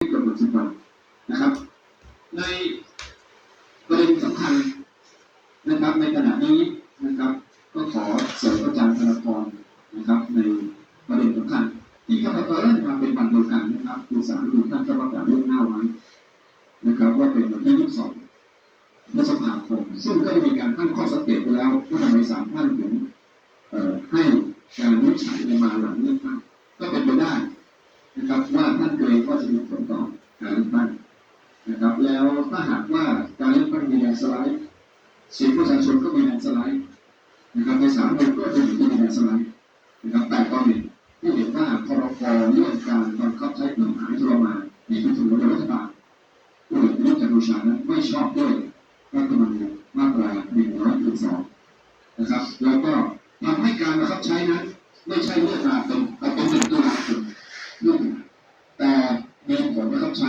กำหนดสิบวันนะครับ ในประเด็นสำคัญนะครับ ในขณะนี้นะครับ ก็ขอเสริมอาจารย์ธนพรนะครับ ในประเด็นสำคัญ ที่ข้าพเจ้าเริ่มาเป็นวันเดียวกันนะครับคือสารดูท่านก็ประกาศล่วงหน้าไว้นะครับ ว่าเป็นวันที่ 22พฤษภาคมซึ่งก็ได้มีการตั้งข้อสังเกตไปแล้วว่าทำไมสามท่านถึงให้การวิจัยมาหลังเลือกตั้งก็เป็นไปได้นะครับว่า นะครับ แล้วถ้าหากว่าการเลือกตั้งมีแรงสไลด์เสียงประชาชนก็มีแรงสไลด์นะครับในสามคนก็จะอยู่ที่มีแรงสไลด์นะครับแต่ตอนนี้ที่เห็นว่าพรบเรื่องการบังคับใช้กฎหมายทรมานในทุกส่วนของรัฐบาลผู้เอกประยุทธ์จันทร์โอชานั้นไม่ชอบด้วยรัฐธรรมนูญมาตรา112นะครับ แล้วก็ทำให้การบังคับใช้นั้น ไม่ใช่เรื่องมาเป็นเป็นหนึ่งตุลาคมเรื่องแต่มีผลบังคับใช้